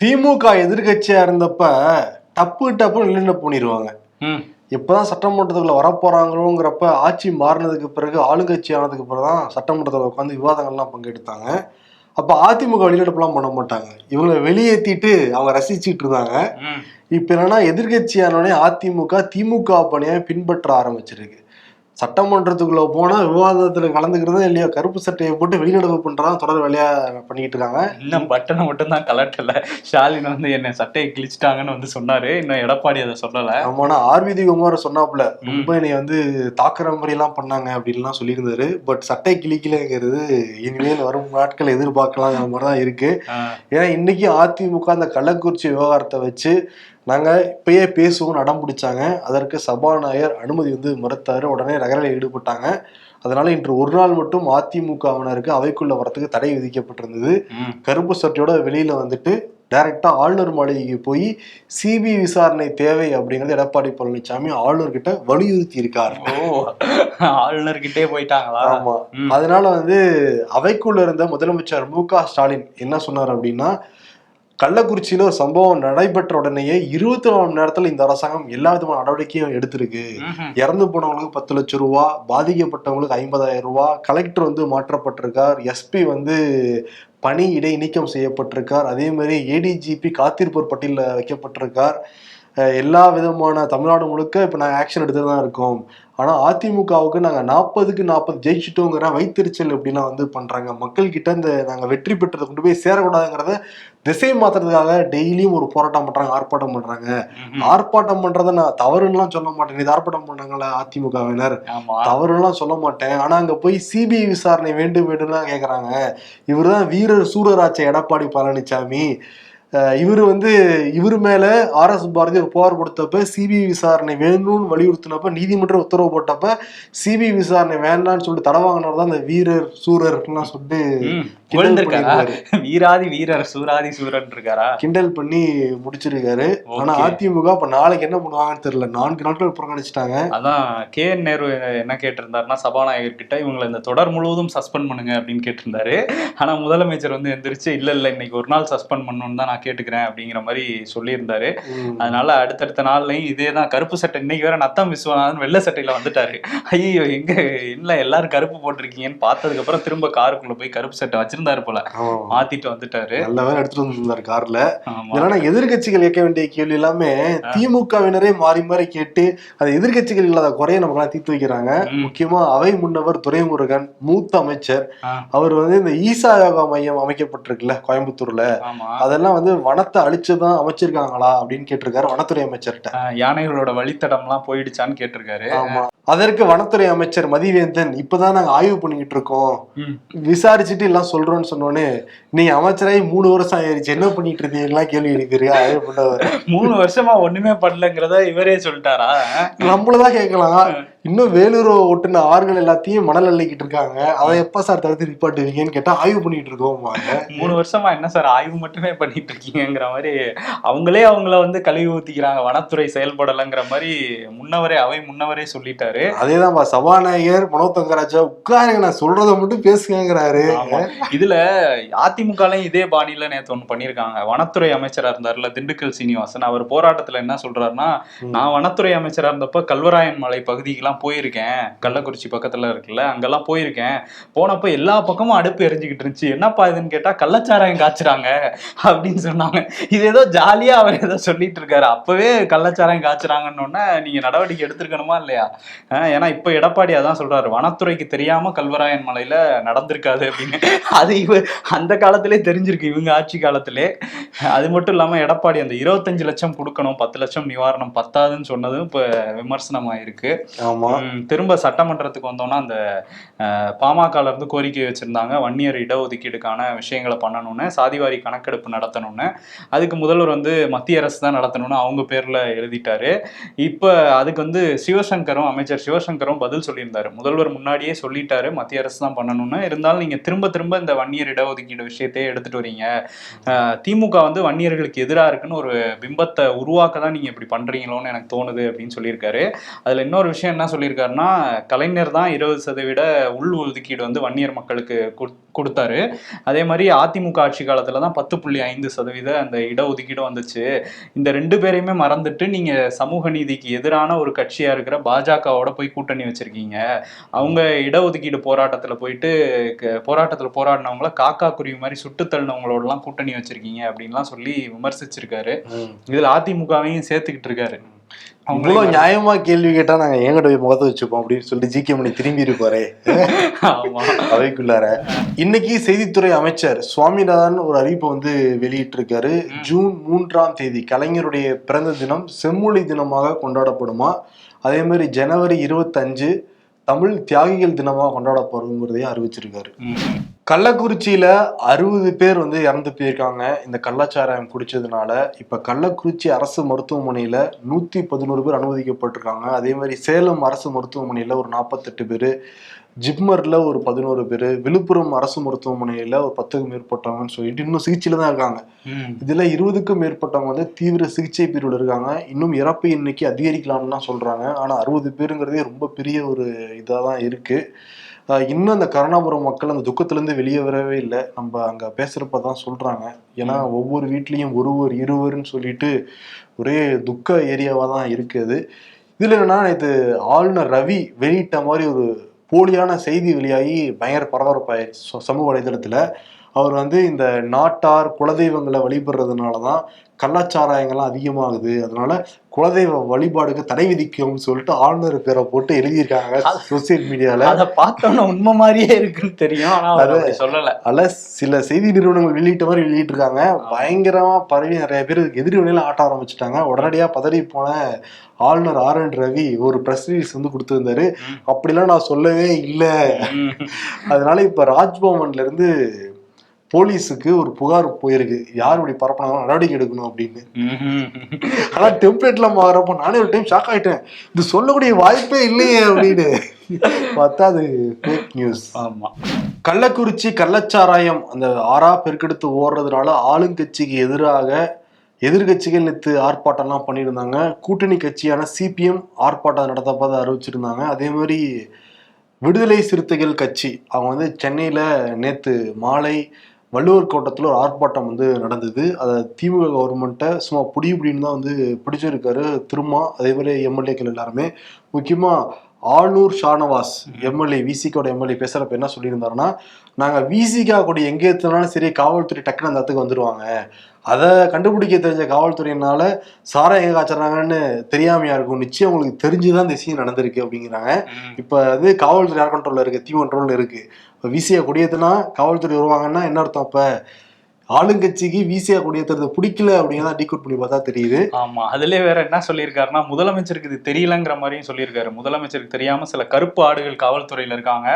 திமுக எதிர்கட்சியா இருந்தப்ப டப்பு டப்பு நின்று பண்ணிடுவாங்க ம். எப்பதான் சட்டமன்றத்துக்குள்ள வரப்போறாங்களோங்கிறப்ப ஆட்சி மாறினதுக்கு பிறகு ஆளுங்கட்சி ஆனதுக்கு பிறகு தான் சட்டமன்றத்தில் உட்காந்து விவாதங்கள்லாம் பங்கெடுத்தாங்க. அப்ப அதிமுக வெளிநடப்புலாம் பண்ண மாட்டாங்க. இவங்களை வெளியேத்திட்டு அவங்க ரசிச்சுட்டு இருந்தாங்க. இப்ப என்னன்னா எதிர்கட்சியானோடனே அதிமுக திமுக பணியை பின்பற்ற ஆரம்பிச்சிருக்கு. சட்டமன்றத்துக்குள்ள போனா விவாதத்துல கலந்துக்கிறதா இல்லையா கருப்பு சட்டையை போட்டு வெளிநடப்பு பண்றதா தொடர் வேலையா பண்ணிட்டு இருக்காங்க. இன்னும் பட்டனை மட்டும் தான் கலட்டல ஸ்டாலின் வந்து என்ன சட்டையை கிழிச்சிட்டாங்கன்னு வந்து சொன்னாரு. இன்னும் எடப்பாடி அதை சொல்லல. ஆமாண்ணா ஆர்விதி குமார் சொன்னாப்புல ரொம்ப என்னை வந்து தாக்குற மாதிரி எல்லாம் பண்ணாங்க அப்படின்லாம் சொல்லியிருந்தாரு. பட் சட்டை கிளிக்கலைங்கிறது இனிமேல் வரும் நாட்கள் எதிர்பார்க்கலாங்கிற மாதிரி தான் இருக்கு. ஆஹ் ஏன்னா இன்னைக்கு அதிமுக அந்த கள்ளக்குறிச்சி விவகாரத்தை வச்சு நாங்க இப்பயே பேசுவோம்னு அடம் பிடிச்சாங்க. அதற்கு சபாநாயகர் அனுமதி வந்து மறுத்தாரு. உடனே நகரில் ஈடுபட்டாங்க. அதனால இன்று ஒரு நாள் மட்டும் அதிமுகவினருக்கு அவைக்குள்ள வரத்துக்கு தடை விதிக்கப்பட்டிருந்தது. கருப்பு சட்டையோட வெளியில வந்துட்டு டைரக்டா ஆளுநர் மாளிகைக்கு போய் சிபி விசாரணை தேவை அப்படிங்கறது எடப்பாடி பழனிசாமி ஆளுநர்கிட்ட வலியுறுத்தி இருக்காரு ஆளுநர்கிட்டே போயிட்டாங்களா? ஆமா. அதனால வந்து அவைக்குள்ள இருந்த முதலமைச்சர் மு க ஸ்டாலின் என்ன சொன்னார் அப்படின்னா கள்ளக்குறிச்சியில ஒரு சம்பவம் நடைபெற்ற உடனேயே இருபத்தி நாலு மணி நேரத்துல இந்த அரசாங்கம் எல்லா விதமான நடவடிக்கையும் எடுத்திருக்கு. இறந்து போனவங்களுக்கு பத்து லட்சம் ரூபா பாதிக்கப்பட்டவங்களுக்கு ஐம்பதாயிரம் ரூபா கலெக்டர் வந்து மாற்றப்பட்டிருக்கார். எஸ்பி வந்து பணி இடை நீக்கம் செய்யப்பட்டிருக்கார். அதே மாதிரி ஏடிஜிபி காத்திருப்போர் பட்டியலில் வைக்கப்பட்டிருக்கார். எல்லா விதமான தமிழ்நாடு முழுக்க இப்போ நாங்கள் ஆக்ஷன் எடுத்துட்டு தான் இருக்கோம். ஆனால் அதிமுகவுக்கு நாங்கள் நாற்பதுக்கு நாற்பது ஜெயிச்சிட்டோங்கிற வைத்தறிச்சல் எப்படிலாம் வந்து பண்ணுறாங்க மக்கள் கிட்ட இந்த நாங்கள் வெற்றி பெற்றதை கொண்டு போய் சேரக்கூடாதுங்கிறத திசை மாத்துறதுக்காக டெய்லியும் ஒரு போராட்டம் பண்ணுறாங்க ஆர்ப்பாட்டம் பண்ணுறாங்க. ஆர்ப்பாட்டம் பண்றதை நான் தவறுன்னுலாம் சொல்ல மாட்டேன். இது ஆர்ப்பாட்டம் பண்ணாங்களா அதிமுகவினர்? தவறுலாம் சொல்ல மாட்டேன். ஆனா அங்க போய் சிபிஐ விசாரணை வேண்டும் வேண்டும்லாம் கேக்குறாங்க. இவர்தான் வீரர் சூரராஜ எடப்பாடி பழனிசாமி இவர் வந்து இவர் மேலே ஆர் எஸ் பாரதி ஒரு புகார் கொடுத்தப்ப சிபிஐ விசாரணை வேணும்னு வலியுறுத்தினப்ப நீதிமன்றம் உத்தரவு போட்டப்ப சிபிஐ விசாரணை வேண்டாம்னு சொல்லிட்டு தடவாங்கினார் தான் அந்த வீரர் சூரர்லாம் சொல்லிட்டு விழுந்திருக்காரா. வீராதி வீரர் சூராதி சூரன் இருக்காரா கிண்டல் பண்ணி முடிச்சிருக்காரு. ஆனா. அதிமுக இப்ப நாளைக்கு என்ன பண்ணுவாங்கன்னு தெரியல. நான்கு நாட்கள் புறக்கணிச்சிட்டாங்க. அதான் கே என் நேரு என்ன கேட்டிருந்தாருன்னா சபாநாயகர் கிட்ட இவங்களை இந்த தொடர் முழுவதும் சஸ்பெண்ட் பண்ணுங்க அப்படின்னு கேட்டிருந்தாரு. ஆனா முதலமைச்சர் வந்து எந்திரிச்சு இல்ல இல்ல இன்னைக்கு ஒரு நாள் சஸ்பெண்ட் பண்ணணும்னு தான் நான் கேட்டுக்கிறேன் அப்படிங்கிற மாதிரி சொல்லியிருந்தாரு. அதனால அடுத்தடுத்த நாள்லயும் இதே தான் கருப்பு சட்டை இன்னைக்கு வேற நத்தம் விஸ்வநாதன் வெள்ளை சட்டையில வந்துட்டாரு. ஐயோ எங்க இல்ல எல்லாரும் கருப்பு போட்டிருக்கீங்கன்னு பார்த்ததுக்கு அப்புறம் திரும்ப காருக்குள்ள போய் கருப்பு சட்டை வச்சிருந்தாரு போல. மாத்திட்டு வந்துட்டாரு. நல்ல வேலை எடுத்துட்டு வந்திருந்தாரு கார்ல. இதெல்லாம் எதிர்கட்சிகள் கேட்க வேண்டிய கேள்வி எல்லாமே திமுகவினரே மாறி மாறி கேட்டு அது எதிர்கட்சிகள் இல்லாத குறைய நமக்கு தீர்த்து வைக்கிறாங்க. முக்கியமா அவை முன்னவர் துரைமுருகன் மூத்த அமைச்சர். அவர் வந்து இந்த ஈசா யோகா மையம் அமைக்கப்பட்டிருக்குல்ல கோயம்புத்தூர்ல. அதெல்லாம் வந்து வனத்தை அழிச்சுதான் அமைச்சிருக்காங்களா அப்படின்னு கேட்டிருக்காரு வனத்துறை அமைச்சர்கிட்ட. யானைகளோட வழித்தடம்லாம் போயிடுச்சான்னு கேட்டிருக்காரு. ஆமா. அதற்கு வனத்துறை அமைச்சர் மதிவேந்தன் இப்பதான் நாங்க ஆய்வு பண்ணிக்கிட்டு இருக்கோம். விசாரிச்சுட்டு எல்லாம் சொல்றோம்னு சொன்னோன்னே நீங்க அமைச்சராகி மூணு வருஷம் ஆயிருச்சு. என்ன பண்ணிட்டு இருந்தீங்களா கேள்வி ஆய்வு பண்ணவர் மூணு வருஷமா ஒண்ணுமே பண்ணலங்கிறத இவரே சொல்லிட்டாரா? நம்மளதான் கேட்கலாம். இன்னும் வேலூர் ஒட்டுன ஆறுகள் எல்லாத்தையும் மணல் அள்ளிக்கிட்டு இருக்காங்க. அதை எப்ப சார் தடுத்து நிப்பாட்டுவீங்கன்னு கேட்டா ஆய்வு பண்ணிட்டு இருக்கோம் மூணு வருஷமா என்ன சார் ஆய்வு மட்டுமே பண்ணிட்டு இருக்கீங்கங்கிற மாதிரி அவங்களே அவங்கள வந்து கழுவி ஊத்திக்கிறாங்க. வனத்துறை செயல்படலைங்கிற மாதிரி முன்னவரே அவை முன்னவரே சொல்லிட்டாரு. அதேதான் சபாநாயகர் மனோ தங்கராஜா உட்காருங்க நான் சொல்றதை மட்டும் பேசுங்கிறாரு. இதுல அதிமுகலையும் இதே பாணியில நேத்து ஒண்ணு பண்ணிருக்காங்க. வனத்துறை அமைச்சரா இருந்தாருல திண்டுக்கல் சீனிவாசன். அவர் போராட்டத்துல என்ன சொல்றாருன்னா. நான் வனத்துறை அமைச்சரா இருந்தப்ப கல்வராயன் மலை பகுதிக்கெல்லாம் போயிருக்கேன். கள்ளக்குறிச்சி பக்கத்துல இருக்குல்ல அங்கெல்லாம் போயிருக்கேன். போனப்ப எல்லா பக்கமும் அடுப்பு எரிஞ்சுக்கிட்டு இருந்துச்சு. என்னப்பா இதுன்னு கேட்டா கள்ளச்சாராயம் காய்ச்சுறாங்க அப்படின்னு சொன்னாங்க. இது ஏதோ ஜாலியா அவர் ஏதோ சொல்லிட்டு இருக்காரு. அப்பவே கள்ளச்சாராயம் காய்ச்சுறாங்கன்னு நீங்கள் நீங்க நடவடிக்கை எடுத்திருக்கணுமா இல்லையா? ஏன்னா இப்ப எடப்பாடி அதான் சொல்றாரு. வனத்துறைக்கு தெரியாம கல்வராயன் மலையில நடந்திருக்காது அப்படின்னு. அது இவ அந்த காலத்திலே தெரிஞ்சிருக்கு இவங்க ஆட்சி காலத்திலே. அது மட்டும் இல்லாம எடப்பாடி அந்த இருபத்தஞ்சு லட்சம் கொடுக்கணும் பத்து லட்சம் நிவாரணம் பத்தாதுன்னு சொன்னதும் இப்ப விமர்சனமாயிருக்கு. ஆமா. திரும்ப சட்டமன்றத்துக்கு வந்தோம்னா அந்த பாமகல இருந்து கோரிக்கை வச்சிருந்தாங்க. வன்னியர் இடஒதுக்கீடுக்கான விஷயங்களை பண்ணணும்னு சாதிவாரி கணக்கெடுப்பு நடத்தணும்னு. அதுக்கு முதல்வர் வந்து மத்திய அரசு தான் நடத்தணும்னு அவங்க பேர்ல எழுதிட்டாரு. இப்போ அதுக்கு வந்து சிவசங்கரும் அமைச்சர் சிவசங்கரும் பதில் சொல்லியிருந்தாரு. முதல்வர் முன்னாடியே சொல்லிட்டாரு மத்திய அரசு தான் பண்ணணும்னு. இருந்தாலும் நீங்க திரும்ப திரும்ப இந்த வன்னியர் இடஒதுக்கீடு விஷயத்தையே எடுத்துட்டு வரீங்க. திமுக வந்து வன்னியர்களுக்கு எதிராக இருக்குன்னு ஒரு பிம்பத்தை உருவாக்க தான் நீங்க இப்படி பண்றீங்களோன்னு எனக்கு தோணுது அப்படின்னு சொல்லியிருக்காரு. அதுல இன்னொரு விஷயம் என்ன சொல்லியிருக்காருன்னா கலைஞர் தான் இருபது சதவீத உள் ஒதுக்கீடு வந்து வன்னியர் மக்களுக்கு குடுத்- கொடுத்தாரு. அதே மாதிரி அதிமுக ஆட்சி காலத்துல தான் பத்து புள்ளி ஐந்து சதவீத அந்த இடஒதுக்கீடு வந்துச்சு. இந்த ரெண்டு பேரையுமே மறந்துட்டு நீங்க சமூக நீதிக்கு எதிரான ஒரு கட்சியா இருக்கிற பாஜகவோட போய் கூட்டணி வச்சிருக்கீங்க. அவங்க இடஒதுக்கீடு போராட்டத்துல போயிட்டு போராட்டத்துல போராடினவங்கள காக்கா குருவி மாதிரி சுட்டு தள்ளினவங்களோட எல்லாம் கூட்டணி வச்சிருக்கீங்க அப்படின்லாம் சொல்லி விமர்சிச்சிருக்காரு. இதுல அதிமுகவையும் சேர்த்துக்கிட்டு இருக்காரு. இவ்வளவு நியாயமா கேள்வி கேட்டா நாங்க எங்கட போய் முகத்தை வச்சுப்போம் அப்படின்னு சொல்லிட்டு ஜி கே மணி திரும்பி இருப்பாரு. அவைக்குள்ளார. இன்னைக்கு செய்தித்துறை அமைச்சர் சுவாமிநாதன் ஒரு அறிவிப்பை வந்து வெளியிட்டிருக்காரு. ஜூன் மூன்றாம் தேதி கலைஞருடைய பிறந்த தினம் செம்மொழி தினமாக கொண்டாடப்படுமா? அதே மாதிரி ஜனவரி இருபத்தஞ்சு தமிழ் தியாகிகள் தினமாக கொண்டாடப்படுங்கிறதையும் அறிவிச்சிருக்காரு. ம். கள்ளக்குறிச்சியில அறுபது பேர் வந்து இறந்து போயிருக்காங்க. இந்த கள்ளச்சாராயம் குடிச்சதுனால இப்ப கள்ளக்குறிச்சி அரசு மருத்துவமனையில நூத்தி பதினோரு பேர் அனுமதிக்கப்பட்டிருக்காங்க. அதே மாதிரி சேலம் அரசு மருத்துவமனையில ஒரு நாற்பத்தெட்டு பேர் ஜிப்மர்ல ஒரு பதினோரு பேர் விழுப்புரம் அரசு மருத்துவமனையில ஒரு பத்துக்கும் மேற்பட்டவங்கன்னு சொல்லிட்டு இன்னும் சிகிச்சையில தான் இருக்காங்க. இதுல இருபதுக்கும் மேற்பட்டவங்க வந்து தீவிர சிகிச்சை பிரிவில் இருக்காங்க. இன்னும் இறப்பு எண்ணிக்கை அதிகரிக்கலாம்னு தான் சொல்றாங்க. ஆனா அறுபது பேருங்கிறதே ரொம்ப பெரிய ஒரு இதாக தான் இருக்கு. ஆஹ் இன்னும் அந்த கருணாபுரம் மக்கள் அந்த துக்கத்திலேருந்து வெளியே வரவே இல்லை. நம்ம அங்க பேசுறப்ப தான் சொல்றாங்க. ஏன்னா ஒவ்வொரு வீட்லயும் ஒருவர் இருவர்னு சொல்லிட்டு ஒரே துக்க ஏரியாவா தான் இருக்குது இதுல என்னன்னா நேற்று ஆளுநர் ரவி வெளியிட்ட மாதிரி ஒரு போலியான செய்தி வெளியாகி பயங்கர பரபரப்பாயிருச்சு சமூக வலைதளத்துல. அவர் வந்து இந்த நாட்டார் குலதெய்வங்களை வழிபடுறதுனால தான் கள்ளச்சாராயங்கள்லாம் அதிகமாகுது. அதனால குலதெய்வ வழிபாடுக்கு தடை விதிக்கும்னு சொல்லிட்டு ஆளுநர் பேரை போட்டு எழுதியிருக்காங்க சோசியல் மீடியால. அத பார்த்தோன்னா உண்மை மாதிரியே இருக்குன்னு தெரியும். அப்படி சொல்லல. அதுல சில செய்தி நிறுவனங்கள் வெளியிட்ட மாதிரி வெளியிட்டு இருக்காங்க பயங்கரமா பரவி நிறைய பேர் இதுக்கு எதிர்வினையில ஆட்ட ஆரம்பிச்சுட்டாங்க. உடனடியா பதறி போன ஆளுநர் ஆர் என் ரவி ஒரு பிரஸ் ரிலீஸ் வந்து கொடுத்திருந்தாரு. அப்படிலாம் நான் சொல்லவே இல்லை. அதனால இப்ப ராஜ்பவன்ல இருந்து போலீஸுக்கு ஒரு புகார் போயிருக்கு. யார் இப்படி பரப்பினாலும் நடவடிக்கை எடுக்கணும் அப்படின்னு. ஆனா டெம்ப்ளேட்ல மாறப்போ நானே ஒரு டைம் ஷாக் ஆயிட்டேன். இது சொல்லக்கூடிய வாய்ப்பே இல்லையே அப்படின்னு. பார்த்தா அது ஃபேக் நியூஸ் ஆமா. கள்ளக்குறிச்சி கள்ளச்சாராயம் அந்த ஆறா பெருக்கெடுத்து ஓடுறதுனால ஆளுங்கட்சிக்கு எதிராக எதிர்கட்சிகள் நேற்று ஆர்ப்பாட்டம்லாம் பண்ணியிருந்தாங்க. கூட்டணி கட்சியான சிபிஎம் ஆர்ப்பாட்டம் நடத்தப்பதை அறிவிச்சிருந்தாங்க. அதே மாதிரி விடுதலை சிறுத்தைகள் கட்சி அவங்க வந்து சென்னையில் நேற்று மாலை வள்ளுவர் கோட்டத்தில் ஒரு ஆர்ப்பாட்டம் வந்து நடந்தது. அதை திமுக கவர்மெண்ட்டை சும்மா புடி புடின்னு தான் வந்து பிடிச்சிருக்காரு. திருமா அதே மாதிரி எம்எல்ஏக்கள் எல்லாருமே. முக்கியமாக ஆளூர் ஷானவாஸ் எம்எல்ஏ விசிகோட எம்எல்ஏ பேசுறப்ப என்ன சொல்லியிருந்தாருன்னா நாங்கள் விசிகா கூட எங்கே எடுத்தனாலும் சரி காவல்துறை டக்குன்னு அந்த இடத்துக்கு வந்துருவாங்க. அதை கண்டுபிடிக்க தெரிஞ்ச காவல்துறையினால சாராயம் எங்க காய்ச்சறாங்கன்னு தெரியாமையா இருக்கும். நிச்சயம் உங்களுக்கு தெரிஞ்சுதான் இந்த விஷயம் நடந்திருக்கு அப்படிங்கிறாங்க. இப்ப அது காவல்துறை யார் கண்ட்ரோல்ல இருக்கு? தீ கண்ட்ரோல்ல இருக்கு. இப்போ விசியை கொடியேத்துனா காவல்துறை வருவாங்கன்னா என்ன அர்த்தம் இப்போ ஆளுங்கட்சிக்கு விசியா கொடியேத்துறது பிடிக்கல அப்படிங்கிறத டீகோட் பண்ணி பார்த்தா தெரியுது. ஆமா அதுலயே வேற என்ன சொல்லியிருக்காருன்னா முதலமைச்சருக்கு இது தெரியலங்கிற மாதிரியும் சொல்லியிருக்காரு. முதலமைச்சருக்கு தெரியாம சில கருப்பு ஆடுகள் காவல்துறையில இருக்காங்க.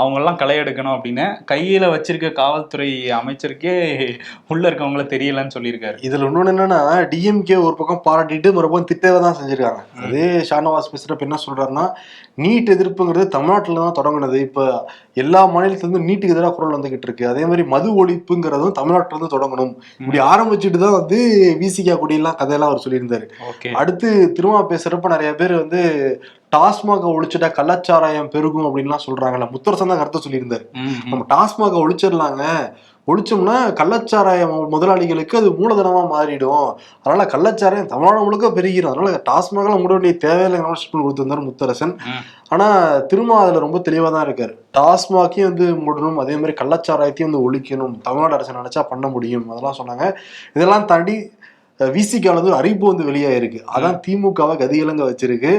அவங்க எல்லாம் களை எடுக்கணும் அப்படின்னு கையில வச்சிருக்க காவல்துறை அமைச்சருக்கே உள்ள இருக்கவங்கள தெரியலன்னு சொல்லியிருக்காரு. இதுல இன்னொன்னு என்னன்னா டிஎம்கே ஒரு பக்கம் பாராட்டிட்டு மறுபக்கம் திட்டவே தான் செஞ்சிருக்காங்க. அதே ஷானவாஸ் பேசுறப்ப என்ன சொல்றாருன்னா நீட் எதிர்ப்புங்கிறது தமிழ்நாட்டில் தான் தொடங்குனது. இப்ப எல்லா மாநிலத்திலிருந்து நீட்டுக்கு எதிராக குரல் வந்துகிட்டு இருக்கு. அதே மாதிரி மது ஒழிப்புங்கிறதும் தமிழ்நாட்டில இருந்து தொடங்கணும். இப்படி ஆரம்பிச்சுட்டு தான் வந்து விசிகா குடியெல்லாம் கதையெல்லாம் அவர் சொல்லியிருந்தாரு. அடுத்து திரும்ப பேசுறப்ப நிறைய பேர் வந்து டாஸ்மாக ஒழிச்சிட்டா கள்ளச்சாராயம் பெருகும் அப்படின்லாம் சொல்றாங்கல்ல. முத்தரசன் தான் கருத்தை சொல்லியிருந்தாரு. நம்ம டாஸ்மாக ஒழிச்சிடலாங்க. ஒழிச்சோம்னா கள்ளச்சாராயம் முதலாளிகளுக்கு அது மூலதனமா மாறிடும். அதனால கள்ளச்சாராயம் தமிழ்நாடு முழுக்க பெருகிடும் அதனால டாஸ்மாகலாம் மூட வேண்டிய தேவையில்லை பண்ணி கொடுத்திருந்தாரு முத்தரசன். ம். ஆனா திரும்ப அதுல ரொம்ப தெளிவா தான் இருக்காரு. டாஸ்மாக்கையும் வந்து மூடணும் அதே மாதிரி கள்ளச்சாராயத்தையும் வந்து ஒழிக்கணும் தமிழ்நாடு அரசு நினைச்சா பண்ண முடியும் அதெல்லாம் சொன்னாங்க. இதெல்லாம் தாண்டி விசிக்கால வந்து ஒரு அறிவிப்பு வந்து வெளியாயிருக்கு அதான் திமுகவை கதிகலங்க வச்சிருக்கு.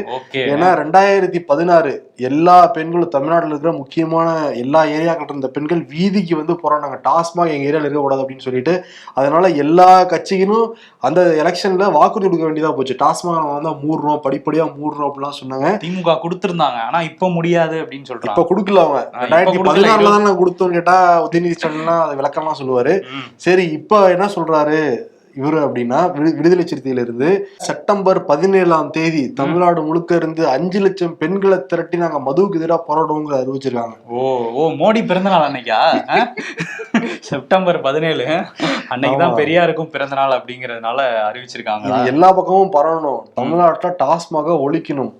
ஏன்னா ரெண்டாயிரத்தி பதினாறு எல்லா பெண்களும் தமிழ்நாட்டில் இருக்கிற முக்கியமான எல்லா ஏரியாக்கள் இருந்த பெண்கள் வீதிக்கு வந்து போறாங்க. டாஸ்மாக் எங்க ஏரியாவில் இருக்கக்கூடாது அப்படின்னு சொல்லிட்டு. அதனால எல்லா கட்சிகளும் அந்த எலெக்ஷன்ல வாக்குறுதி கொடுக்க வேண்டியதா போச்சு. டாஸ்மாக் நம்ம வந்து மூடுறோம் படிப்படியா மூடுறோம் அப்படிலாம் சொன்னாங்க. திமுக கொடுத்திருந்தாங்க. ஆனா இப்ப முடியாது அப்படின்னு இப்ப சொல்றாங்க கொடுக்கல அவங்க. இப்ப ரெண்டாயிரத்தி பதினாறுல தான் கொடுத்தோம்னு கேட்டா உதயநிதி ஸ்டாலின்லாம் அது விளக்கம்லாம் சொல்லுவாரு. சரி இப்ப என்ன சொல்றாரு? இவரு அப்படின்னா விடு- விடுதலை சிறுத்தையில இருந்து செப்டம்பர் பதினேழாம் தேதி தமிழ்நாடு முழுக்க இருந்து அஞ்சு லட்சம் பெண்களை திரட்டி நாங்க மதுவுக்கு எதிராக போராடுவோங்கிற அறிவிச்சிருக்காங்க. ஓ ஓ மோடி பிறந்த நாள் அன்னைக்கா? செப்டம்பர் பதினேழு அன்னைக்குதான். பெரியாருக்கும் பிறந்த நாள் அப்படிங்கறதுனால அறிவிச்சிருக்காங்க எல்லா பக்கமும் பரவணும். தமிழ்நாட்டுல டாஸ்மாக ஒழிக்கணும்.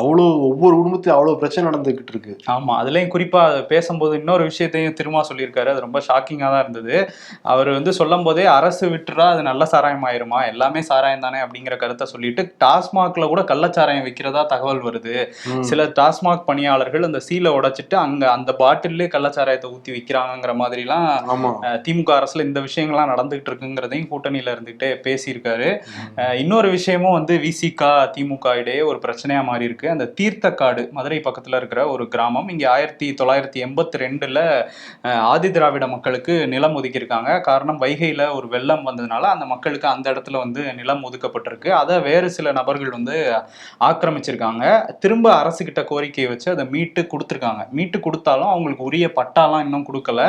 அவ்வளோ ஒவ்வொரு குடும்பத்திலும் அவ்வளோ பிரச்சனை நடந்துகிட்டு இருக்கு. ஆமா அதுலயும் குறிப்பா அதை பேசும்போது இன்னொரு விஷயத்தையும் திரும்ப சொல்லியிருக்காரு. அது ரொம்ப ஷாக்கிங்கா தான் இருந்தது. அவர் வந்து சொல்லும் போதே அரசு விட்டுறா அது நல்ல சாராயம் ஆயிருமா எல்லாமே சாராயம் தானே அப்படிங்கிற கருத்தை சொல்லிட்டு டாஸ்மாக்ல கூட கள்ளச்சாராயம் விற்கிறதா தகவல் வருது. சில டாஸ்மாக் பணியாளர்கள் அந்த சீலை உடைச்சிட்டு அங்க அந்த பாட்டிலே கள்ளச்சாராயத்தை ஊத்தி விற்கிறாங்கிற மாதிரிலாம் திமுக அரசுல இந்த விஷயங்கள்லாம் நடந்துகிட்டு இருக்குங்கிறதையும் கூட்டணியில இருந்துகிட்டே பேசியிருக்காரு. இன்னொரு விஷயமும் வந்து விசிகா திமுக இடையே ஒரு பிரச்சனையா மாறி இருக்கு அந்த தீர்த்தக்காடு மதுரை பக்கத்தில் இருக்கிற ஒரு கிராமம். இங்கே ஆயிரத்தி தொள்ளாயிரத்தி எண்பத்தி ரெண்டில் ஆதி திராவிட மக்களுக்கு நிலம் ஒதுக்கியிருக்காங்க. காரணம் வைகையில் ஒரு வெள்ளம் வந்ததுனால அந்த மக்களுக்கு அந்த இடத்துல வந்து நிலம் ஒதுக்கப்பட்டிருக்கு. அதை வேறு சில நபர்கள் வந்து ஆக்கிரமிச்சிருக்காங்க. திரும்ப அரசுக்கிட்ட கோரிக்கையை வச்சு அதை மீட்டு கொடுத்துருக்காங்க. மீட்டு கொடுத்தாலும் அவங்களுக்கு உரிய பட்டாலாம் இன்னும் கொடுக்கல.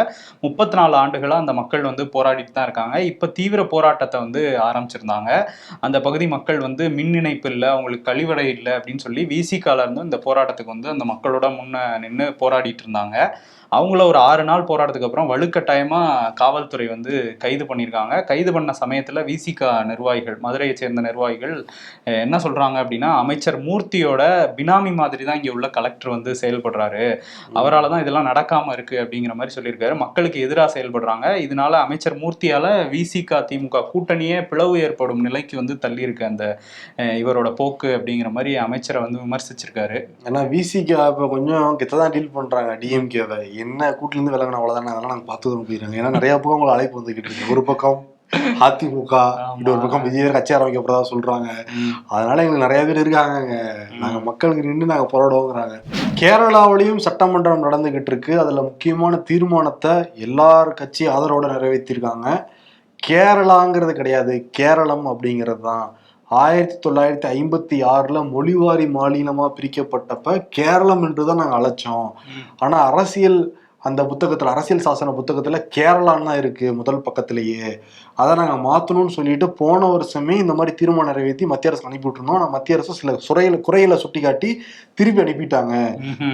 முப்பத்தி நாலு ஆண்டுகளாக அந்த மக்கள் வந்து போராடிட்டு தான் இருக்காங்க. இப்போ தீவிர போராட்டத்தை வந்து ஆரம்பிச்சிருந்தாங்க. அந்த பகுதி மக்கள் வந்து மின் இணைப்பு இல்லை அவங்களுக்கு கழிவடை இல்லை அப்படின்னு சொல்லி விசிகால இருந்து இந்த போராட்டத்துக்கு வந்து அந்த மக்களோட முன்ன நின்று போராடிட்டு இருந்தாங்க. அவங்கள ஒரு ஆறு நாள் போராட்டத்துக்கு அப்புறம் வலுக்கட்டாயமா காவல்துறை வந்து கைது பண்ணியிருக்காங்க. கைது பண்ண சமயத்துல விசிகா நிர்வாகிகள் மதுரையை சேர்ந்த நிர்வாகிகள் என்ன சொல்றாங்க அப்படின்னா அமைச்சர் மூர்த்தியோட பினாமி மாதிரி தான் இங்க உள்ள கலெக்டர் வந்து செயல்படுறாரு. அவரால தான் இதெல்லாம் நடக்காம இருக்கு அப்படிங்கிற மாதிரி சொல்லியிருக்காரு. மக்களுக்கு எதிராக செயல்படுறாங்க. இதனால அமைச்சர் மூர்த்தியால விசிகா திமுக கூட்டணியே பிளவு ஏற்படும் நிலைக்கு வந்து தள்ளி இருக்கு அந்த இவரோட போக்கு அப்படிங்கிற மாதிரி அமைச்சரை வந்து விமர்சிச்சிருக்காரு. ஏன்னா விசிக்கு இப்போ கொஞ்சம் கிட்ட தான் டீல் பண்றாங்க. டிஎம்கேவை என்ன கூட்டுல இருந்து விலகின அவ்வளவுதானே? அதெல்லாம் நாங்க பார்த்து போயிடுறாங்க ஏன்னா நிறைய பக்கம் உங்களை அழைப்பு வந்துகிட்டு இருக்கு. ஒரு பக்கம் அதிமுக இன்னொரு பக்கம் விஜய் கட்சி ஆரம்பிக்க போறதா சொல்றாங்க அதனால எங்களுக்கு நிறைய பேர் இருக்காங்க நாங்க மக்களுக்கு நின்று நாங்க போராடுவோங்கிறாங்க. கேரளாவிலையும் சட்டமன்றம் நடந்துகிட்டு இருக்கு. அதுல முக்கியமான தீர்மானத்தை எல்லார் கட்சி ஆதரவோட நிறைவேற்றிருக்காங்க. கேரளாங்கிறது கிடையாது. கேரளம் அப்படிங்கிறது தான். ஆயிரத்தி தொள்ளாயிரத்தி ஐம்பத்தி ஆறுல மொழிவாரி மாநிலமா பிரிக்கப்பட்டப்ப கேரளம் என்று தான் நாங்க அழைச்சோம். ஆனா அரசியல் அந்த புத்தகத்துல அரசியல் சாசன புத்தகத்துல கேரளான்னு தான் இருக்கு முதல் பக்கத்திலேயே. அதை நாங்க மாத்தணும்னு சொல்லிட்டு போன வருஷமே இந்த மாதிரி தீர்மானம் நிறைவேற்றி மத்திய அரசு அனுப்பி விட்டுருந்தோம். ஆனா மத்திய அரசு சில குறையில குறைகளை சுட்டி காட்டி திருப்பி அனுப்பிட்டாங்க.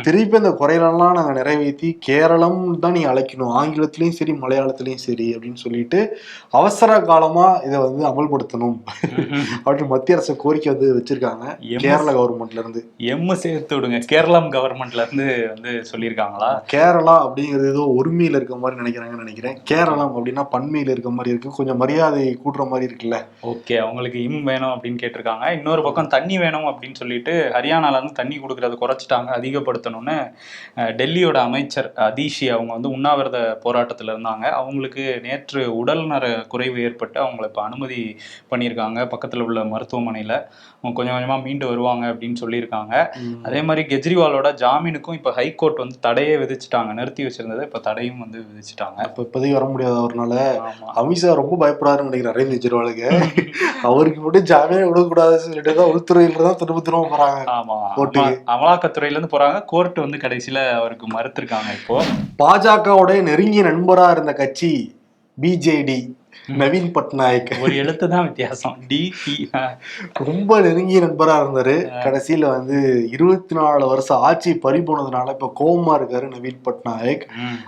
திருப்பி அந்த குறைகளெல்லாம் நாங்க நிறைவேற்றி கேரளம் தான் நீங்க அழைக்கணும். ஆங்கிலத்திலயும் சரி மலையாளத்திலயும் சரி அப்படின்னு சொல்லிட்டு அவசர காலமா இதை வந்து அமல்படுத்தணும். அப்படின்னு மத்திய அரசு கோரிக்கை வந்து வச்சிருக்காங்க. எம் கேரள கவர்மெண்ட்ல இருந்து. எம்மு சேர்த்து விடுங்க. கேரளம் கவர்மெண்ட்ல இருந்து வந்து சொல்லியிருக்காங்களா? கேரளா அப்படிங்கிறது ஏதோ ஒருமையில இருக்க மாதிரி நினைக்கிறாங்கன்னு நினைக்கிறேன். கேரளம் அப்படின்னா பன்மையில இருக்க மாதிரி இருக்கு. கொஞ்சம் மரியாதை கூட்டுற மாதிரி இருக்குல்ல. ஓகே அவங்களுக்கு இம் வேணும் அப்படின்னு கேட்டிருக்காங்க. இன்னொரு பக்கம் தண்ணி வேணும் அப்படின்னு சொல்லிட்டு ஹரியானால இருந்து தண்ணி கொடுக்கறத குறைச்சிட்டாங்க அதிகப்படுத்தணும்னு டெல்லியோட அமைச்சர் அதீஷி அவங்க வந்து உண்ணாவிரத போராட்டத்தில் இருந்தாங்க. அவங்களுக்கு நேற்று உடல்நல குறைவு ஏற்பட்டு அவங்கள இப்போ அனுமதி பண்ணியிருக்காங்க. பக்கத்தில் உள்ள மருத்துவமனையில் அவங்க கொஞ்சம் கொஞ்சமாக மீண்டு வருவாங்க அப்படின்னு சொல்லியிருக்காங்க. அதே மாதிரி கெஜ்ரிவாலோட ஜாமீனுக்கும் இப்போ ஹைகோர்ட் வந்து தடையே விதிச்சிட்டாங்க. நிறுத்தி வச்சிருந்ததை இப்போ தடையும் வந்து விதிச்சிட்டாங்க. இப்ப இப்போதைக்கு வர முடியாது அவர்னால அமித்ஷா ரொம்ப பயப்படாருன்னு நினைக்கிறேன் அரவிந்த் கெஜ்ரிவாலுக்கு. அவருக்கு மட்டும் ஜாமீன் கொடுக்கக்கூடாதுன்னு சொல்லிட்டு தான் உள்துறையில தான் திரும்ப திரும்ப போறாங்க ஆமா. அமலாக்கத்துறையில இருந்து போறாங்க கோர்ட் வந்து கடைசியில அவருக்கு மறுத்திருக்காங்க இப்போ. பாஜகவுடைய நெருங்கிய நண்பரா இருந்த கட்சி பிஜேடி நவீன் பட்நாயக். ஒரு எழுத்து தான் வித்தியாசம். டி டி ரொம்ப நெருங்கிய நண்பரா இருந்தாரு. கடைசியில வந்து இருபத்தி நாலு வருஷம் ஆட்சி பறி போனதுனால இப்ப கோவமா இருக்காரு நவீன் பட்நாயக்.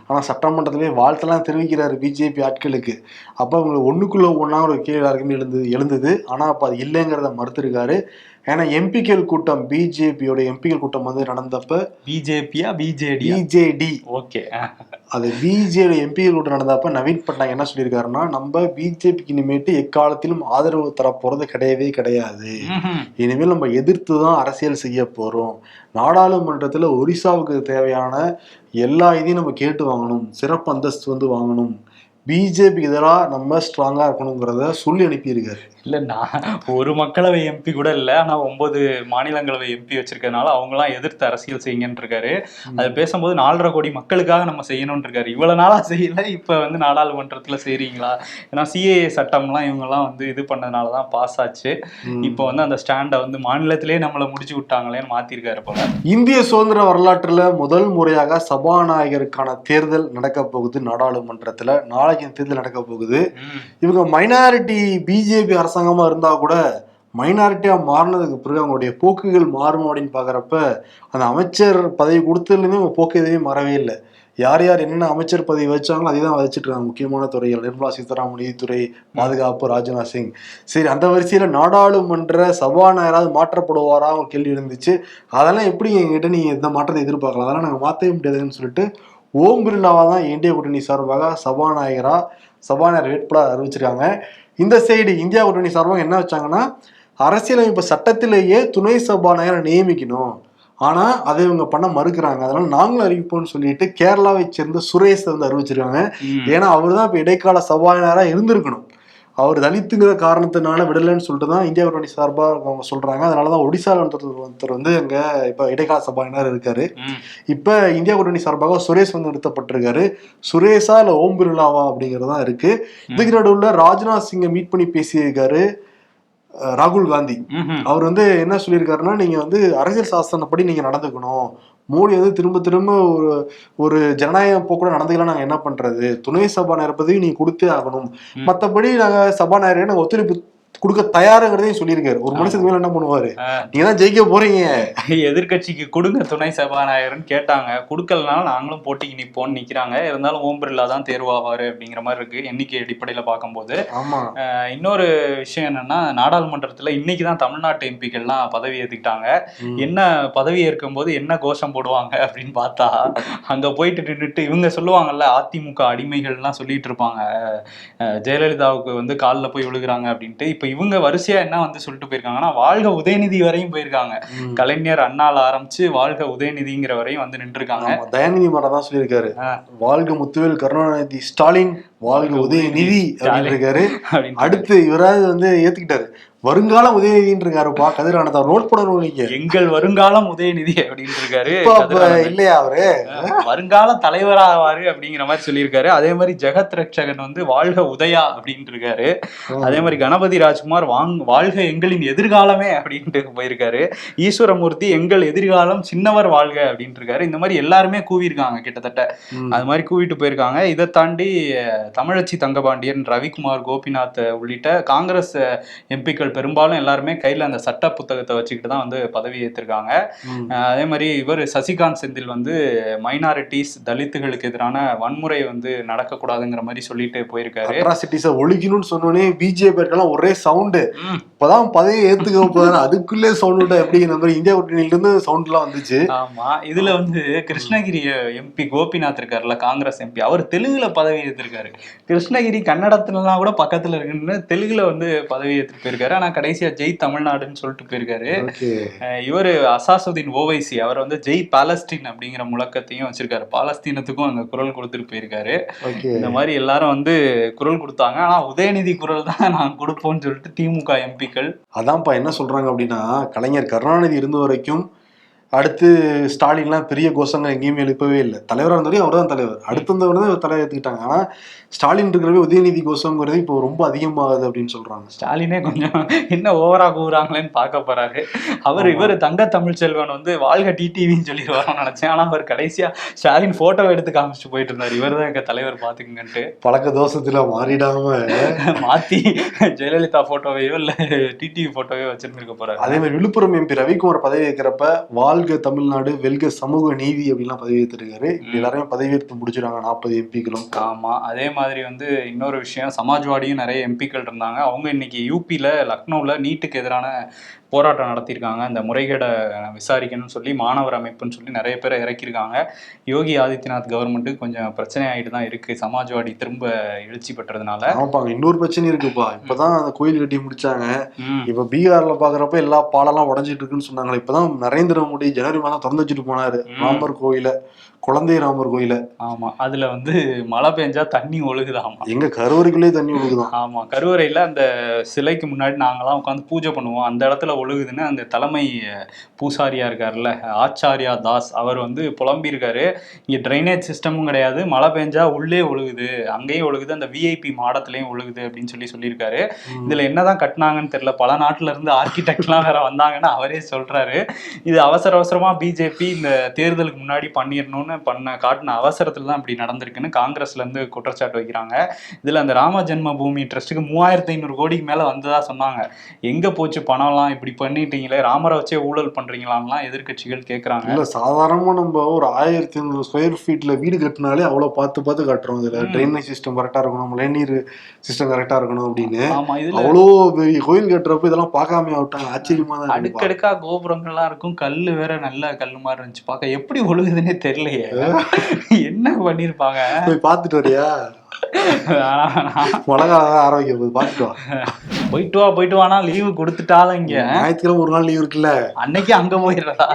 ஆனா சட்டமன்றத்திலே வாழ்த்தெல்லாம் தெரிவிக்கிறாரு பிஜேபி ஆட்களுக்கு. அப்ப அவங்க ஒண்ணுக்குள்ள ஒண்ணா ஒரு கேள்வி எல்லாருக்குமே எழுந்தது எழுந்தது. ஆனா அப்ப அது இல்லைங்கிறத மறுத்திருக்காரு. ஏன்னா எம்பிக்கள் கூட்டம் பிஜேபியோட எம்பிக்கள் கூட்டம் வந்து நடந்தப்ப பிஜேபியா பிஜேடி பிஜேடி. ஓகே. அது பிஜேடி எம்பிக்கள் கூட்டம் நடந்தப்ப நவீன் பட்நாயக் என்ன சொல்லியிருக்காருன்னா நம்ம பிஜேபிக்கு இனிமேட்டு எக்காலத்திலும் ஆதரவு தர போறது கிடையவே கிடையாது. இனிமேல் நம்ம எதிர்த்து தான் அரசியல் செய்ய போறோம். நாடாளுமன்றத்துல ஒரிசாவுக்கு தேவையான எல்லா இதையும் நம்ம கேட்டு வாங்கணும். சிறப்பு அந்தஸ்து வந்து வாங்கணும். பிஜேபி எதிராக நம்ம ஸ்ட்ராங்கா இருக்கணுங்கிறத சொல்லி அனுப்பியிருக்காரு. இல்ல நான் ஒரு மக்களவை எம்பி கூட இல்ல. ஆனா ஒன்பது மாநிலங்களவை எம்பி வச்சிருக்கறதுனால அவங்க எல்லாம் எதிர்த்து அரசியல் செய்யுங்கன்னு இருக்காரு அது பேசும்போது நாலரை கோடி மக்களுக்காக நம்ம செய்யணும்னு இருக்காரு இவ்வளவு நாளா செய்யல இப்ப வந்து நாடாளுமன்றத்துல செய்றீங்களா? ஏன்னா சிஏஏ சட்டம்லாம் இவங்க எல்லாம் வந்து இது பண்ணதுனாலதான் பாஸ் ஆச்சு. இப்போ வந்து அந்த ஸ்டாண்டை வந்து மாநிலத்திலேயே நம்மளை முடிச்சு விட்டாங்களேன்னு மாத்திருக்காரு போல இந்திய சுதந்திர வரலாற்றுல முதல் முறையாக சபாநாயகருக்கான தேர்தல் நடக்க போகுது நாடாளுமன்றத்துல. நாளைக்கு இந்த தேர்தல் நடக்க போகுது. இவங்க மைனாரிட்டி பிஜேபி அரசாங்கமா இருந்தா கூட மைனாரிட்டியா மாறினதுக்கு பிறகு அவங்களுடைய போக்குகள் மாறும் அப்படின்னு பாக்குறப்ப அந்த அமைச்சர் பதவி கொடுத்ததுலேருந்து அவங்க போக்கு எதுவுமே மாறவே இல்லை. யார் யார் என்னென்ன அமைச்சர் பதவி வச்சாங்களோ அதே தான் வச்சுட்டு இருக்காங்க முக்கியமான துறைகள் நிர்மலா சீதாராமன் நிதித்துறை பாதுகாப்பு ராஜ்நாத் சிங். சரி அந்த வரிசையில நாடாளுமன்ற சபாநாயகராவது மாற்றப்படுவாரா? ஒரு கேள்வி இருந்துச்சு அதெல்லாம் எப்படி எங்ககிட்ட நீங்க இந்த மாற்றத்தை எதிர்பார்க்கலாம்? அதெல்லாம் நாங்க மாற்றவே முடியாதுன்னு சொல்லிட்டு ஓம் பிர்லாவா தான் இந்திய கூட்டணி சார்பாக சபாநாயகரா சபாநாயகர் வேட்பாளர் அறிவிச்சிருக்காங்க. இந்த சைடு இந்தியா கூட்டணி சார்பாக என்ன வச்சாங்கன்னா அரசியலமைப்பு சட்டத்திலேயே துணை சபாநாயகரை நியமிக்கணும். ஆனா அதை இவங்க பண்ண மறுக்கிறாங்க. அதனால நாங்களும் அறிவிப்போம்னு சொல்லிட்டு கேரளாவை சேர்ந்த சுரேஷ் வந்து அறிவிச்சிருக்காங்க. ஏன்னா அவர் தான் இப்ப இடைக்கால சபாநாயகரா இருந்திருக்கணும். அவர் தலித்துங்கிற காரணத்தினால விடலைன்னு சொல்லிட்டு தான் இந்தியா கூட்டணி சார்பா அவங்க சொல்றாங்க. அதனாலதான் ஒடிசால ஒருத்தர் ஒருத்தர் வந்து அங்க இப்ப இடைக்கால சபாநாயகர் இருக்காரு. இப்ப இந்தியா கூட்டணி சார்பாக சுரேஷ் வந்து நிறுத்தப்பட்டிருக்காரு. சுரேஷா இல்ல ஓம் பிர்லாவா அப்படிங்கறதா இருக்கு. இதுக்கு நடுவுல ராஜ்நாத் சிங்கை மீட் பண்ணி பேசியிருக்காரு ராகுல் காந்தி. அவர் வந்து என்ன சொல்லியிருக்காருன்னா நீங்க வந்து அரசியல் சாசனப்படி நீங்க நடந்துக்கணும். மோடி வந்து திரும்ப திரும்ப ஒரு ஒரு ஜனநாயக போக்குல நடந்துக்கலாம் நாங்க என்ன பண்றது துணை சபாநாயகர் பதவி நீங்க கொடுத்தே ஆகணும். மத்தபடி நாங்க சபாநாயகரை நாங்க ஒத்துழைப்பு கொடுக்க தயாருங்கிறதையும் சொல்லியிருக்காரு. ஒரு மனுஷத்துக்கு மேல என்ன பண்ணுவாரு? ஆ. நீங்க தான் ஜெயிக்க போறீங்க. எதிர்க்கட்சிக்கு கொடுங்க துணை சபாநாயகர்னு கேட்டாங்க. கொடுக்கலனால நாங்களும் போட்டிக்கு நிப்போம்னு நிக்கிறாங்க. இருந்தாலும் ஓம் பிர்லா தான் தேர்வாவாரு அப்படிங்கிற மாதிரி இருக்கு எண்ணிக்கை அடிப்படையில பார்க்கும்போது. இன்னொரு விஷயம் என்னன்னா நாடாளுமன்றத்துல இன்னைக்கு தான் தமிழ்நாட்டு எம்பிக்கள்லாம் பதவி ஏத்துக்கிட்டாங்க. ம். என்ன பதவி ஏற்கும் போது என்ன கோஷம் போடுவாங்க அப்படின்னு பார்த்தா அங்க போயிட்டு நின்றுட்டு இவங்க சொல்லுவாங்கல்ல அதிமுக அடிமைகள்லாம் சொல்லிட்டு இருப்பாங்க. ஜெயலலிதாவுக்கு வந்து காலில் போய் விழுகிறாங்க அப்படின்ட்டு இப்ப இவங்க வரிசையா என்ன வந்து சொல்லிட்டு போயிருக்காங்கன்னா வாழ்க உதயநிதி வரையும் போயிருக்காங்க. கலைஞர் அண்ணால ஆரம்பிச்சு வாழ்க உதயநிதிங்கிற வரையும் வந்து நின்றுருக்காங்க. ஆமா, தயாநிதி மாறன் தான் சொல்லியிருக்காரு. வாழ்க முத்துவேல் கருணாநிதி ஸ்டாலின் வாழ்க உதயநிதி அப்படின்னு இருக்காரு அடுத்து இவராவது வந்து ஏத்துக்கிட்டாரு. வருங்கால உதயநிதின்னு இருக்காருப்பா கதிரானதா நோட் பண்ணணும் நீங்க. எங்கள் வருங்காலம் உதயநிதி அப்படின்னு இருக்காரு. இல்லையா அவரு? வருங்கால தலைவராவாரு அப்படிங்கிற மாதிரி சொல்லியிருக்காரு. அதே மாதிரி ஜெகத் ரட்சகன் வந்து வாழ்க உதயா அப்படின்ட்டு இருக்காரு அதே மாதிரி கணபதி ராஜ்குமார் வாங் வாழ்க எங்களின் எதிர்காலமே அப்படின்ட்டு போயிருக்காரு. ஈஸ்வரமூர்த்தி எங்கள் எதிர்காலம் சின்னவர் வாழ்க அப்படின்ட்டு இருக்காரு இந்த மாதிரி எல்லாருமே கூவியிருக்காங்க கிட்டத்தட்ட. அது மாதிரி கூவிட்டு போயிருக்காங்க. இதை தாண்டி தமிழச்சி தங்கபாண்டியன் ரவிக்குமார் கோபிநாத் உள்ளிட்ட காங்கிரஸ் எம்பிக்கள் பெரும்பாலும் எல்லாருமே கையில அந்த சட்ட புத்தகத்தை வச்சுக்கிட்டு தான் வந்து பதவி ஏற்றிருக்காங்க அதே மாதிரி இவர் சசிகாந்த் செந்தில் வந்து மைனாரிட்டிஸ் தலித்துகளுக்கு எதிரான வன்முறை வந்து நடக்கக்கூடாதுங்கிற மாதிரி சொல்லிட்டு போயிருக்காரு. அட்ராசிட்டிஸ ஒழிக்கணும்னு சொன்னோடனே பிஜேபி இருக்கலாம் ஒரே சவுண்டு. இப்பதான் பதவி ஏத்துக்க போதானே அதுக்குள்ளே சவுண்ட் விட்டா எப்படிங்கிற மாதிரி இந்தியா கூட்டணியில இருந்து சவுண்ட் எல்லாம் வந்துச்சு. ஆமா. இதுல வந்து கிருஷ்ணகிரி எம்பி கோபிநாத் இருக்காருல்ல காங்கிரஸ் எம்பி அவர் தெலுங்குல பதவி ஏற்றிருக்காரு கிருஷ்ணகிரி கன்னடத்துலலாம் கூட பக்கத்துல இருக்குன்னு தெலுங்குல வந்து பதவி ஏற்று போயிருக்காரு. ஆனா கடைசியா ஜெய் தமிழ்நாடுன்னு சொல்லிட்டு போயிருக்காரு. இவரு அசாசுதீன் ஓவைசி அவர் வந்து ஜெய் பாலஸ்தீன் அப்படிங்கிற முழக்கத்தையும் வச்சிருக்காரு. பாலஸ்தீனத்துக்கும் அங்க குரல் கொடுத்துட்டு போயிருக்காரு. இந்த மாதிரி எல்லாரும் வந்து குரல் கொடுத்தாங்க. ஆனா உதயநிதி குரல் தான் நான் கொடுப்போம்னு சொல்லிட்டு திமுக எம்பிக்கள். அதான்ப்பா என்ன சொல்றாங்க அப்படின்னா கலைஞர் கருணாநிதி இருந்த வரைக்கும் அடுத்து ஸ்டாலின்லாம் பெரிய கோஷங்கள் எங்கேயுமே எழுப்பவே இல்லை. தலைவராக இருந்த வரையும் அவர் தான் தலைவர். அடுத்து வந்தவர் தான் தலைவர் ஏற்றுக்கிட்டாங்க ஆனா ஸ்டாலின் இருக்கிறவே உதயநிதி கோஷங்கிறது இப்போ ரொம்ப அதிகமாகுது அப்படின்னு சொல்றாங்க. ஸ்டாலினே கொஞ்சம் என்ன ஓவரா கூறாங்களேன்னு பார்க்க போறாரு. அவர். இவர் தங்க தமிழ்ச்செல்வன் வந்து வாழ்க டிடிவின்னு சொல்லிடுவாரோன்னு நினைச்சேன். ஆனா அவர் கடைசியா ஸ்டாலின் போட்டோ எடுத்து காமிச்சிட்டு போயிட்டு இருந்தார். இவர் தான் எங்க தலைவர் பாத்துக்குங்கன்ட்டு பழக்க தோஷத்துல மாறிடாம. மாத்தி ஜெயலலிதா போட்டோவையோ இல்ல டிடிவி போட்டோவையோ வச்சிருந்திருக்க போறாரு. அதே மாதிரி விழுப்புரம் எம்பி ரவிக்குமார் பதவி ஏற்கிறப்ப வாழ்க தமிழ்நாடு வெல்க சமூக நீதி அப்படின்லாம் பதவி ஏற்றிருக்காரு இப்படி எல்லாரையும் பதவி ஏற்று முடிச்சிருக்காங்க நாற்பது எம்பிக்களும். ஆமா அதே மாதிரி வந்து இன்னொரு விஷயம் சமாஜ்வாடியும் நிறைய எம்பிக்கள் இருந்தாங்க. அவங்க இன்னைக்கு யூபியில் லக்னோவில் நீட்டுக்கு எதிரான போராட்டம் நடத்தியிருக்காங்க. அந்த முறைகேடை விசாரிக்கணும்னு சொல்லி மாணவர் அமைப்புன்னு சொல்லி நிறைய பேரை இறக்கியிருக்காங்க. யோகி ஆதித்யநாத் கவர்மெண்ட்டுக்கு கொஞ்சம் பிரச்சனை ஆகிட்டு தான் இருக்கு. சமாஜ்வாடி திரும்ப எழுச்சி பெற்றதுனால. ஆமாப்பாங்க இன்னொரு பிரச்சனை இருக்குப்பா. இப்பதான் அந்த கோயில் கட்டி முடிச்சாங்க. ம், இப்ப பீகார்ல பாக்குறப்ப எல்லா பாலெல்லாம் உடஞ்சிட்டு இருக்குன்னு சொன்னாங்க இப்பதான் நரேந்திர மோடி ஜனவரி மாதம் திறந்து வச்சுட்டு போனாரு ம். ராமர் கோயில குழந்தை ராமர் கோயில. ஆமா அதுல வந்து மழை பெஞ்சா தண்ணி ஒழுகுதாமா? எங்க கருவறைக்குள்ளே தண்ணி ஒழுகுதான். ஆமா கருவறையில அந்த சிலைக்கு முன்னாடி நாங்கெல்லாம் உட்காந்து பூஜை பண்ணுவோம். அந்த இடத்துல ஒழுகுதுன்னு அந்த தலைமை பூசாரியா இருக்காருல்ல ஆச்சாரியா தாஸ் அவர் வந்து புலம்பியிருக்காரு. இங்க ட்ரைனேஜ் சிஸ்டமும் கிடையாது. மழை பெஞ்சா உள்ளே ஒழுகுது அங்கேயும் ஒழுகுது அந்த விஐபி மாடத்துலயும் ஒழுகுது அப்படின்னு சொல்லி சொல்லியிருக்காரு. இதுல என்னதான் கட்டினாங்கன்னு தெரியல. பல நாட்டுல இருந்து ஆர்கிடெக்ட்லாம் வேற வந்தாங்கன்னு அவரே சொல்றாரு. இது அவசர அவசரமா பிஜேபி இந்த தேர்தலுக்கு முன்னாடி பண்ணிடணும்னு முடியாம பண்ண காட்டின அவசரத்துல தான் இப்படி நடந்திருக்குன்னு காங்கிரஸ்ல இருந்து குற்றச்சாட்டு வைக்கிறாங்க. இதுல அந்த ராம ஜென்ம பூமி ட்ரஸ்ட்டுக்கு மூவாயிரத்தி ஐநூறு கோடிக்கு மேல வந்ததா சொன்னாங்க. எங்க போச்சு பணம்லாம் இப்படி பண்ணிட்டீங்களே? ராமரை வச்சே ஊழல் பண்றீங்களான்லாம் எதிர்க்கட்சிகள் கேக்குறாங்க. இல்ல சாதாரணமா நம்ம ஒரு ஆயிரத்தி ஐநூறு ஸ்கொயர் ஃபீட்ல வீடு கட்டினாலே அவ்வளவு பார்த்து பார்த்து கட்டுறோம். இதுல. ட்ரைனேஜ் சிஸ்டம் கரெக்டா இருக்கணும் மழைநீர் சிஸ்டம் கரெக்டா இருக்கணும் அப்படின்னு. ஆமா இதுல அவ்வளோ பெரிய கோயில் கட்டுறப்ப இதெல்லாம் பார்க்காம விட்டாங்க. ஆச்சரியமா தான் அடுக்கடுக்கா கோபுரங்கள்லாம் இருக்கும். கல்லு வேற நல்ல கல்லு மாதிரி இருந்துச்சு. பார்க்க எப்படி ஒழுகுதுன்னே தெரியலையே. என்ன பண்ணிருப்பாங்க? போய் பார்த்துட்டு வரியா? மழை காலம் தான் ஆரம்பிக்க போகுது பார்த்துட்டு வா. போயிட்டு வா போயிட்டு வானா லீவு கொடுத்துட்டாலும் இங்க? ஞாயிற்றுக்கிழமை ஒரு நாள் லீவ் இருக்குல்ல? அன்னைக்கு அங்க போயிடுறதா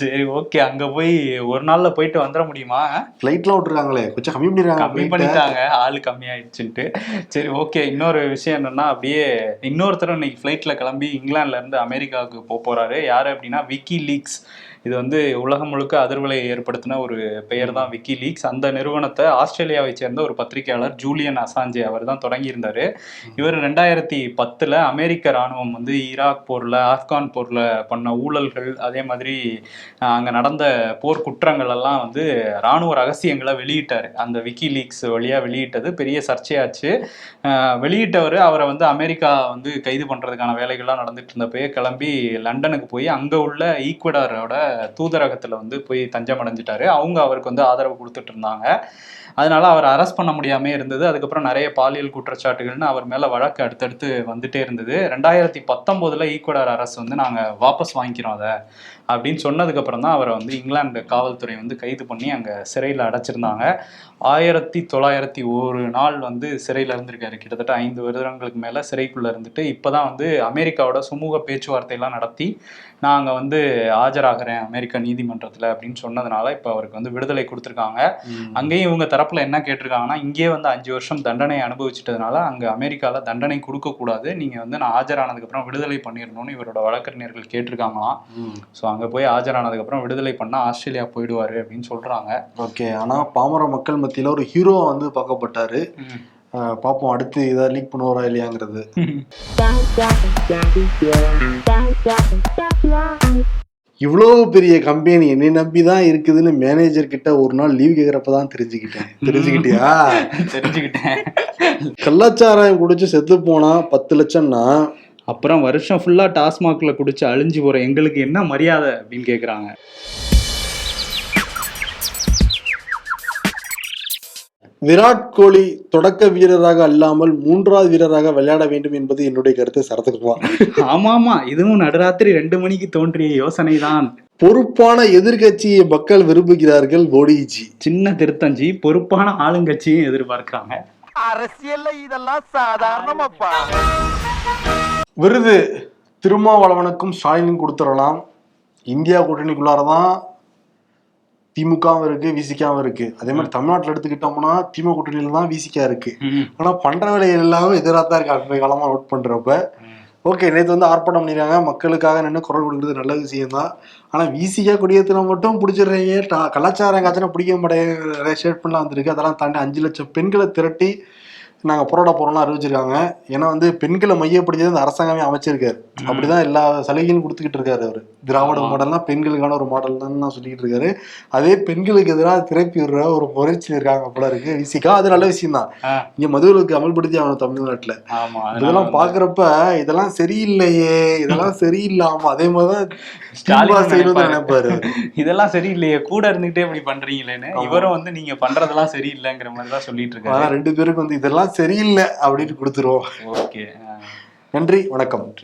சரி ஓகே அங்க போய் ஒரு நாள்ல போயிட்டு வந்துட முடியுமா? ஃபிளைட்லாம் விட்டுருக்காங்களே கொஞ்சம் கம்மி பண்ணிருக்காங்க கம்மி. பண்ணிட்டாங்க ஆளு கம்மியாயிடுச்சுன்ட்டு. சரி ஓகே இன்னொரு விஷயம் என்னன்னா அப்படியே இன்னொருத்தர் இன்னைக்கு ஃப்ளைட்ல கிளம்பி இங்கிலாந்துல இருந்து அமெரிக்காவுக்கு போக போறாரு. யாரு அப்படின்னா விக்கி லீக்ஸ் இது வந்து உலகம் முழுக்க அதிர்வலை ஏற்படுத்தின ஒரு பெயர் தான் விக்கி லீக்ஸ் அந்த நிறுவனத்தை ஆஸ்திரேலியாவை சேர்ந்த ஒரு பத்திரிகையாளர் ஜூலியன் அசாஞ்சே அவர் தான் தொடங்கியிருந்தார். இவர் ரெண்டாயிரத்தி பத்தில் அமெரிக்க ராணுவம் வந்து ஈராக் போரில் ஆப்கான் போரில் பண்ண ஊழல்கள் அதே மாதிரி அங்கே நடந்த போர் குற்றங்கள் எல்லாம் வந்து ராணுவ ரகசியங்களை வெளியிட்டார். அந்த விக்கி லீக்ஸ் வழியாக வெளியிட்டது. பெரிய சர்ச்சையாச்சு. வெளியிட்டவர் அவரை வந்து அமெரிக்கா வந்து கைது பண்ணுறதுக்கான வேலைகள்லாம் நடந்துட்டு இருந்தப்பயே கிளம்பி லண்டனுக்கு போய் அங்கே உள்ள ஈக்குவடாரோட தூதரகத்துல வந்து போய் தஞ்சம் அடைஞ்சிட்டாரு. அவங்க அவருக்கு வந்து ஆதரவு கொடுத்துட்டு இருந்தாங்க. அதனால அவர் அரெஸ்ட் பண்ண முடியாம இருந்தது. அதுக்கப்புறம் நிறைய பாலியல் குற்றச்சாட்டுகள்னு அவர் மேல வழக்கு அடுத்தடுத்து வந்துட்டே இருந்தது. ரெண்டாயிரத்தி பத்தொன்பதுல ஈக்குவடர் அரசு வந்து நாங்க வாபஸ் வாங்கிக்கிறோம் அதை. அப்படின்னு சொன்னதுக்கு அப்புறம் தான் அவரை வந்து இங்கிலாந்து காவல்துறை வந்து கைது பண்ணி அங்க சிறையில் அடைச்சிருந்தாங்க. ஆயிரத்தி தொள்ளாயிரத்தி ஒரு நாள் வந்து சிறையில் இருந்திருக்காரு. கிட்டத்தட்ட ஐந்து வருடங்களுக்கு மேல சிறைக்குள்ள இருந்துட்டு இப்பதான் வந்து அமெரிக்காவோட சுமூக பேச்சுவார்த்தையெல்லாம் நடத்தி நான் அங்க வந்து ஆஜராகிறேன் அமெரிக்க நீதிமன்றத்துல அப்படின்னு சொன்னதுனால இப்ப அவருக்கு வந்து விடுதலை கொடுத்துருக்காங்க. அங்கேயும் இவங்க தரப்புல என்ன கேட்டிருக்காங்கன்னா இங்கேயே வந்து அஞ்சு வருஷம் தண்டனை அனுபவிச்சிட்டதுனால அங்க அமெரிக்கால தண்டனை கொடுக்க கூடாது நீங்க வந்து நான் ஆஜரானதுக்கு அப்புறம் விடுதலை பண்ணிடணும்னு இவரோட வழக்கறிஞர்கள் கேட்டிருக்காங்களாம். ஸோ அங்க போய் ஆஜரானதுக்கு அப்புறம் விடுதலை பண்ணா ஆஸ்திரேலியா போயிடுவாரு அப்படின்னு சொல்றாங்க. ஓகே ஆனா பாமர மக்கள் மத்தியில ஒரு ஹீரோ வந்து பார்க்கப்பட்டாரு. பார்ப்போம் அடுத்து இதை லீக் பண்ணுவாரா இல்லையாங்கிறது. இவ்வளோ பெரிய கம்பெனி என்னை நம்பி தான் இருக்குதுன்னு மேனேஜர் கிட்ட ஒரு நாள் லீவ் கேட்குறப்ப தான் தெரிஞ்சுக்கிட்டேன். தெரிஞ்சுக்கிட்டியா? தெரிஞ்சுக்கிட்டேன். கள்ளச்சாராயம் குடிச்சு செத்து போனா பத்து லட்சம்னா அப்புறம் வருஷம் ஃபுல்லா டாஸ்மாக்ல குடிச்சு அழிஞ்சு போற எங்களுக்கு என்ன மரியாதை அப்படின்னு கேக்குறாங்க. விராட் கோலி தொடக்க வீரராக அல்லாமல் மூன்றாவது வீரராக விளையாட வேண்டும் என்பது என்னுடைய கருத்து. சரத்குமார். ஆமா ஆமா இதுவும் நடுராத்திரி ரெண்டு மணிக்கு தோன்றிய யோசனை தான் பொறுப்பான எதிர்க்கட்சியை மக்கள் விரும்புகிறார்கள் மோடிஜி. சின்ன திருத்தஞ்சி பொறுப்பான ஆளுங்கட்சியும் எதிர்பார்க்கறாங்க. அரசியல்ல இதெல்லாம் சாதாரணமாப்பா. விருது திருமாவளவனுக்கும் ஸ்டாலினுக்கும் கொடுத்துடலாம். இந்தியா கூட்டணிக்குள்ளார தான் திமுகவும் இருக்கு விசிகாவும் இருக்கு. அதே மாதிரி தமிழ்நாட்டில் எடுத்துக்கிட்டோம்னா திமுக கூட்டணியில தான் விசிகா இருக்கு ஆனா பண்ற வேலைகள் எல்லாமே எதிராக தான் இருக்கு. அண்மை காலமா நோட் பண்றப்ப. ஓகே நேற்று வந்து ஆர்ப்பாட்டம் பண்ணிடுறாங்க மக்களுக்காக நின்று குரல் கொடுக்குறது நல்ல விஷயம் தான் ஆனா விசிகா குடியேற்றின மட்டும் பிடிச்சிடுறீங்க. கலாச்சாரம் எங்காச்சும் பிடிக்க மாட்டேங்க நிறைய ஸ்டேட்மெண்ட்லாம் வந்திருக்கு. அதெல்லாம் தாண்டி அஞ்சு லட்சம் பெண்களை திரட்டி நாங்க போராட போறோம்லாம் அறிவிச்சிருக்காங்க. ஏன்னா வந்து பெண்களை மையப்படுத்தி இந்த அரசாங்கமே அமைச்சிருக்காரு. அப்படிதான் எல்லா சலுகையும் கொடுத்துக்கிட்டு இருக்காரு அவரு. திராவிட. மாடல்னா பெண்களுக்கான ஒரு மாடல் தான் நான் சொல்லிட்டு இருக்காரு. அதே பெண்களுக்கு எதிராக திரப்பி விடுற ஒரு முயற்சியில் இருக்காங்க போல இருக்கு. விசிகா அது நல்ல விஷயம் தான். இங்க மதுவிலக்கு அமல்படுத்தி ஆகணும் தமிழ்நாட்டுல. இதெல்லாம் பாக்குறப்ப இதெல்லாம் சரியில்லையே. இதெல்லாம் சரியில்லாம அதே திமுக செய்யணும்னு நினைப்பாரு. இதெல்லாம் சரியில்லையே. கூட இருந்துகிட்டே இப்படி பண்றீங்களேன்னு. இவரும் வந்து நீங்க பண்றதெல்லாம் சரியில்லைங்கிற மாதிரி தான் சொல்லிட்டு இருக்காரு. ரெண்டு பேருக்கு வந்து இதெல்லாம் சரியில்லை அப்படின்னு கொடுத்துருவோம். ஓகே நன்றி வணக்கம்.